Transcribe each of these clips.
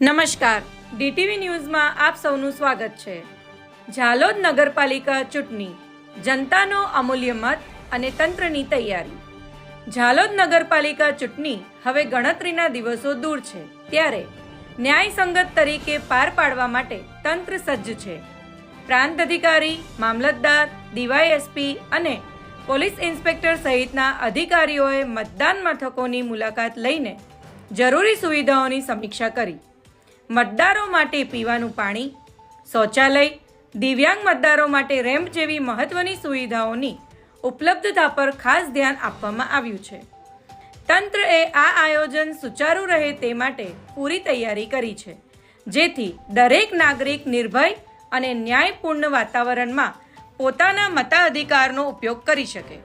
નમસ્કાર. ડીટીવી ન્યૂઝમાં આપ સૌનું સ્વાગત છે. ઝાલોદ નગરપાલિકા ચૂંટણી. જનતાનો અમૂલ્ય મત અને તંત્રની તૈયારી. ઝાલોદ નગરપાલિકા ચૂંટણી હવે ગણતરીના દિવસો દૂર છે. ત્યારે ન્યાયસંગત તરીકે પાર પાડવા માટે તંત્ર સજ્જ છે. પ્રાંત અધિકારી, મામલતદાર, ડીવાયએસપી અને પોલીસ ઇન્સ્પેક્ટર સહિતના અધિકારીઓએ મતદાન મથકોની મુલાકાત લઈને જરૂરી સુવિધાઓની સમીક્ષા કરી. મતદારો માટે પીવાનું પાણી, શૌચાલય, દિવ્યાંગ મતદારો માટે રેમ્પ જેવી મહત્વની સુવિધાઓની ઉપલબ્ધતા પર ખાસ ધ્યાન આપવામાં આવ્યું છે. તંત્રએ આ આયોજન સુચારુ રહે તે માટે પૂરી તૈયારી કરી છે. જેથી દરેક નાગરિક નિર્ભય અને ન્યાયપૂર્ણ વાતાવરણમાં પોતાના મતાધિકારનો ઉપયોગ કરી શકે.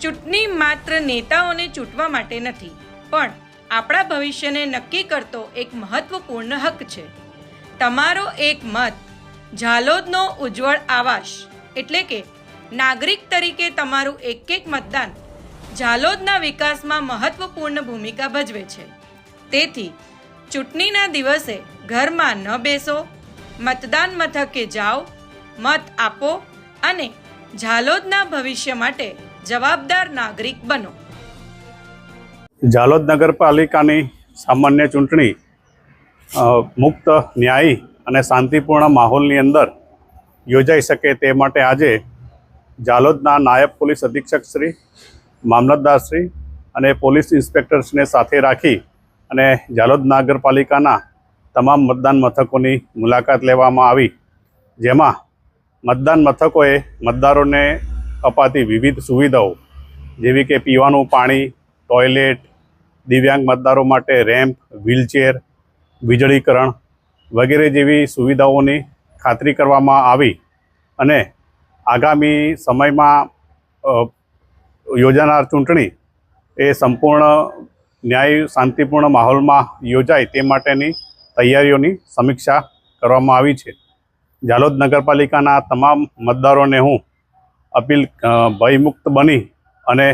ચૂંટણી માત્ર નેતાઓને ચૂંટવા માટે નથી, પણ આપણા ભવિષ્યને નક્કી કરતો એક મહત્વપૂર્ણ હક છે. તમારો એક મત, ઝાલોદનો ઉજ્જવળ આવાસ, એટલે કે નાગરિક તરીકે તમારું એક એક મતદાન ઝાલોદના વિકાસમાં મહત્વપૂર્ણ ભૂમિકા ભજવે છે. તેથી, ચૂંટણીના દિવસે ઘરમાં ન બેસો, મતદાન મથકે જાઓ, મત આપો અને ઝાલોદના ભવિષ્ય માટે જવાબદાર નાગરિક બનો. ઝાલોદ નગરપાલિકાની સામાન્ય ચૂંટણી મુક્ત, ન્યાયી અને શાંતિપૂર્ણ માહોલની અંદર યોજાઈ શકે તે માટે આજે જાલોદના નાયબ પોલીસ અધિક્ષક શ્રી, મામલતદાર શ્રી અને પોલીસ ઇન્સ્પેક્ટર્સને સાથે રાખી અને જાલોદ નગરપાલિકાના તમામ મતદાન મથકોની મુલાકાત લેવામાં આવી, જેમાં મતદાન મથકોએ મતદારોને અપાતી વિવિધ સુવિધાઓ, જેવી કે પીવાનું પાણી, ટોયલેટ દિવ્યાંગ મતદારો માટે રેમ્પ, વ્હીલચેર, વીજળીકરણ વગેરે જેવી સુવિધાઓની ખાતરી કરવામાં આવી અને આગામી સમયમાં યોજાનાર ચૂંટણી એ સંપૂર્ણ ન્યાય, શાંતિપૂર્ણ માહોલમાં યોજાય તે માટેની તૈયારીઓની સમીક્ષા કરવામાં આવી છે. ઝાલોદ નગરપાલિકાના તમામ મતદારોને હું અપીલ ભયમુક્ત બની અને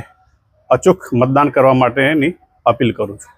અચૂક મતદાન કરવા માટેની અપીલ કરું છું.